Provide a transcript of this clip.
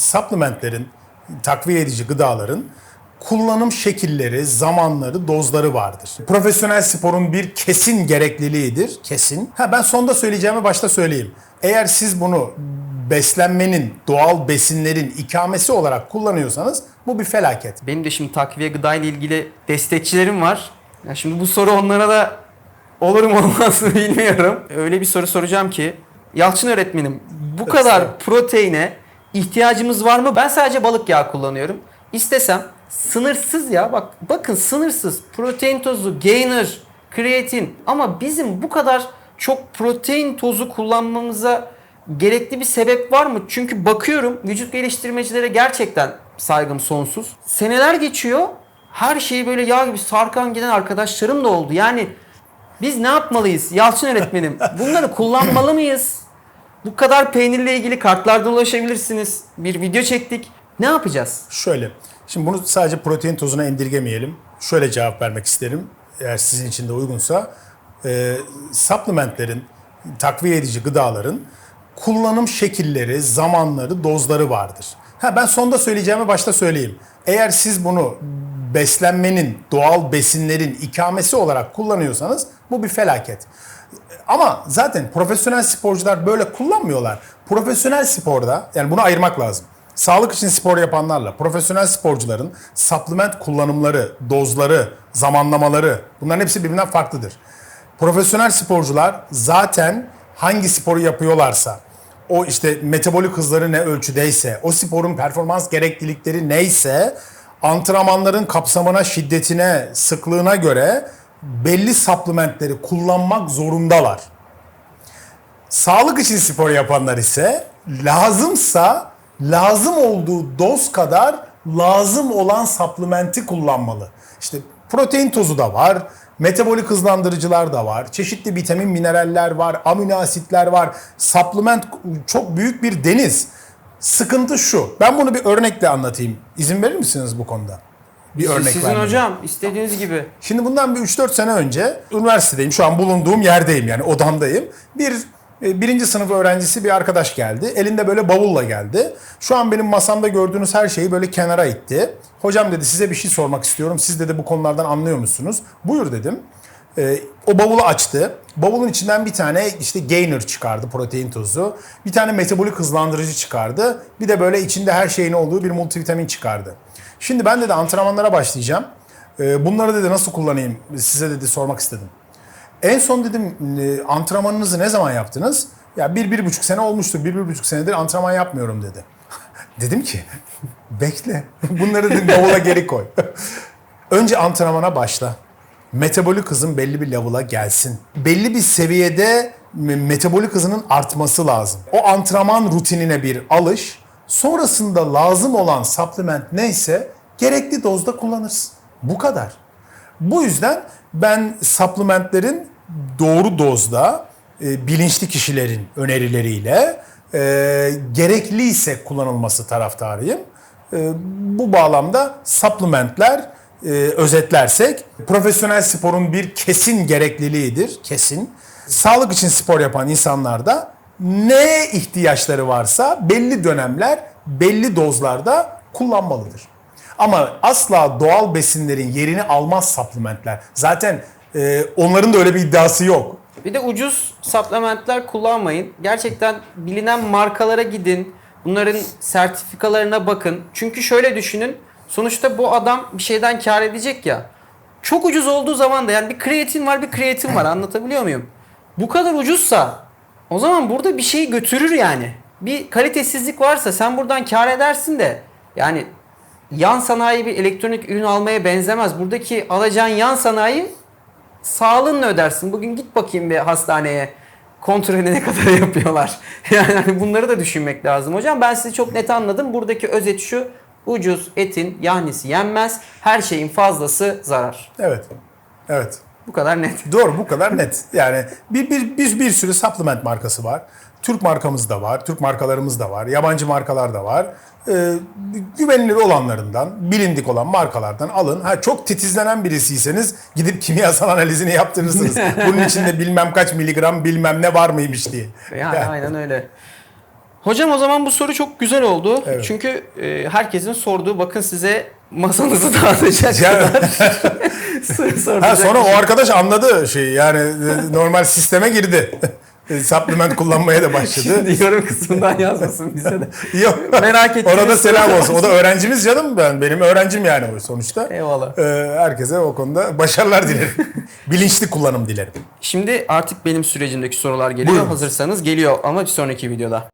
supplementlerin, takviye edici gıdaların kullanım şekilleri, zamanları, dozları vardır. Profesyonel sporun bir kesin gerekliliğidir. Kesin. Ha ben sonda söyleyeceğimi başta söyleyeyim. Eğer siz bunu beslenmenin, doğal besinlerin ikamesi olarak kullanıyorsanız bu bir felaket. Benim de şimdi takviye gıda ile ilgili destekçilerim var. Ya şimdi bu soru onlara da olur mu olmaz mı bilmiyorum. Öyle bir soru soracağım ki Yalçın öğretmenim bu kadar proteine ihtiyacımız var mı? Ben sadece balık yağı kullanıyorum. İstesem sınırsız ya bak bakın sınırsız protein tozu, gainer, kreatin ama bizim bu kadar çok protein tozu kullanmamıza gerekli bir sebep var mı? Çünkü bakıyorum vücut geliştirmecilere gerçekten saygım sonsuz. Seneler geçiyor. Her şeyi böyle yağ gibi sarkan giden arkadaşlarım da oldu. Yani biz ne yapmalıyız Yalçın öğretmenim? Bunları kullanmalı mıyız? Bu kadar peynirle ilgili kartlarda ulaşabilirsiniz. Bir video çektik. Ne yapacağız? Şöyle, şimdi bunu sadece protein tozuna indirgemeyelim. Şöyle cevap vermek isterim eğer sizin için de uygunsa. Ee, supplementlerin, takviye edici gıdaların kullanım şekilleri, zamanları, dozları vardır. Ha ben sonda söyleyeceğimi başta söyleyeyim. Eğer siz bunu beslenmenin, doğal besinlerin ikamesi olarak kullanıyorsanız bu bir felaket. Ama zaten profesyonel sporcular böyle kullanmıyorlar. Profesyonel sporda yani bunu ayırmak lazım. Sağlık için spor yapanlarla profesyonel sporcuların supplement kullanımları, dozları, zamanlamaları bunların hepsi birbirinden farklıdır. Profesyonel sporcular zaten hangi sporu yapıyorlarsa o işte metabolik hızları ne ölçüdeyse, o sporun performans gereklilikleri neyse antrenmanların kapsamına, şiddetine, sıklığına göre belli supplementleri kullanmak zorundalar. Sağlık için spor yapanlar ise lazımsa lazım olduğu doz kadar lazım olan supplementi kullanmalı. İşte protein tozu da var, metabolik hızlandırıcılar da var, çeşitli vitamin, mineraller var, amino asitler var. Supplement çok büyük bir deniz. Sıkıntı şu. Ben bunu bir örnekle anlatayım. İzin verir misiniz bu konuda? Bir örnek Sizin vermeme. hocam istediğiniz gibi. Şimdi bundan bir 3-4 sene önce üniversitedeyim. Şu an bulunduğum yerdeyim yani odamdayım. Bir e, birinci sınıf öğrencisi bir arkadaş geldi. Elinde böyle bavulla geldi. Şu an benim masamda gördüğünüz her şeyi böyle kenara itti. Hocam dedi size bir şey sormak istiyorum. Siz dedi bu konulardan anlıyor musunuz? Buyur dedim. E, o bavulu açtı. Bavulun içinden bir tane işte gainer çıkardı protein tozu. Bir tane metabolik hızlandırıcı çıkardı. Bir de böyle içinde her şeyin olduğu bir multivitamin çıkardı. Şimdi ben dedi antrenmanlara başlayacağım. E, bunları dedi nasıl kullanayım size dedi sormak istedim. En son dedim e, antrenmanınızı ne zaman yaptınız? Ya bir, bir buçuk sene olmuştur. Bir, bir buçuk senedir antrenman yapmıyorum dedi. dedim ki bekle. Bunları dedim bavula geri koy. Önce antrenmana başla. Metabolik hızın belli bir level'a gelsin. Belli bir seviyede me- metabolik hızının artması lazım. O antrenman rutinine bir alış. Sonrasında lazım olan supplement neyse gerekli dozda kullanırsın. Bu kadar. Bu yüzden ben supplementlerin doğru dozda e, bilinçli kişilerin önerileriyle e, gerekliyse kullanılması taraftarıyım. E, bu bağlamda supplementler e, özetlersek profesyonel sporun bir kesin gerekliliğidir. Kesin. Sağlık için spor yapan insanlarda ne ihtiyaçları varsa belli dönemler belli dozlarda kullanmalıdır. Ama asla doğal besinlerin yerini almaz supplementler. Zaten e, onların da öyle bir iddiası yok. Bir de ucuz supplementler kullanmayın. Gerçekten bilinen markalara gidin. Bunların sertifikalarına bakın. Çünkü şöyle düşünün. Sonuçta bu adam bir şeyden kar edecek ya. Çok ucuz olduğu zaman da yani bir kreatin var bir kreatin var anlatabiliyor muyum? Bu kadar ucuzsa o zaman burada bir şey götürür yani. Bir kalitesizlik varsa sen buradan kar edersin de yani yan sanayi bir elektronik ürün almaya benzemez. Buradaki alacağın yan sanayi sağlığınla ödersin. Bugün git bakayım bir hastaneye. Kontrolü ne kadar yapıyorlar. Yani hani bunları da düşünmek lazım hocam. Ben sizi çok net anladım. Buradaki özet şu. Ucuz etin yahnisi yenmez. Her şeyin fazlası zarar. Evet. Evet. Bu kadar net. Doğru bu kadar net. Yani bir, bir, bir, bir sürü supplement markası var. Türk markamız da var, Türk markalarımız da var, yabancı markalar da var. Ee, güvenilir olanlarından, bilindik olan markalardan alın. Ha çok titizlenen birisiyseniz gidip kimyasal analizini yaptırırsınız. Bunun içinde bilmem kaç miligram bilmem ne var mıymış diye. Yani aynen öyle. Hocam o zaman bu soru çok güzel oldu. Evet. Çünkü e, herkesin sorduğu bakın size masanızı dağıtacak Ya- kadar. Ha, sonra o şey. arkadaş anladı şeyi yani e, normal sisteme girdi. E, Supplement kullanmaya da başladı. Şimdi yorum kısmından yazmasın bize de. Yok. Merak ettiğiniz Ona da selam olsun. O da öğrencimiz canım ben. Benim öğrencim yani o sonuçta. Eyvallah. Ee, herkese o konuda başarılar dilerim. Bilinçli kullanım dilerim. Şimdi artık benim sürecimdeki sorular geliyor. Buyurun. Hazırsanız geliyor ama bir sonraki videoda.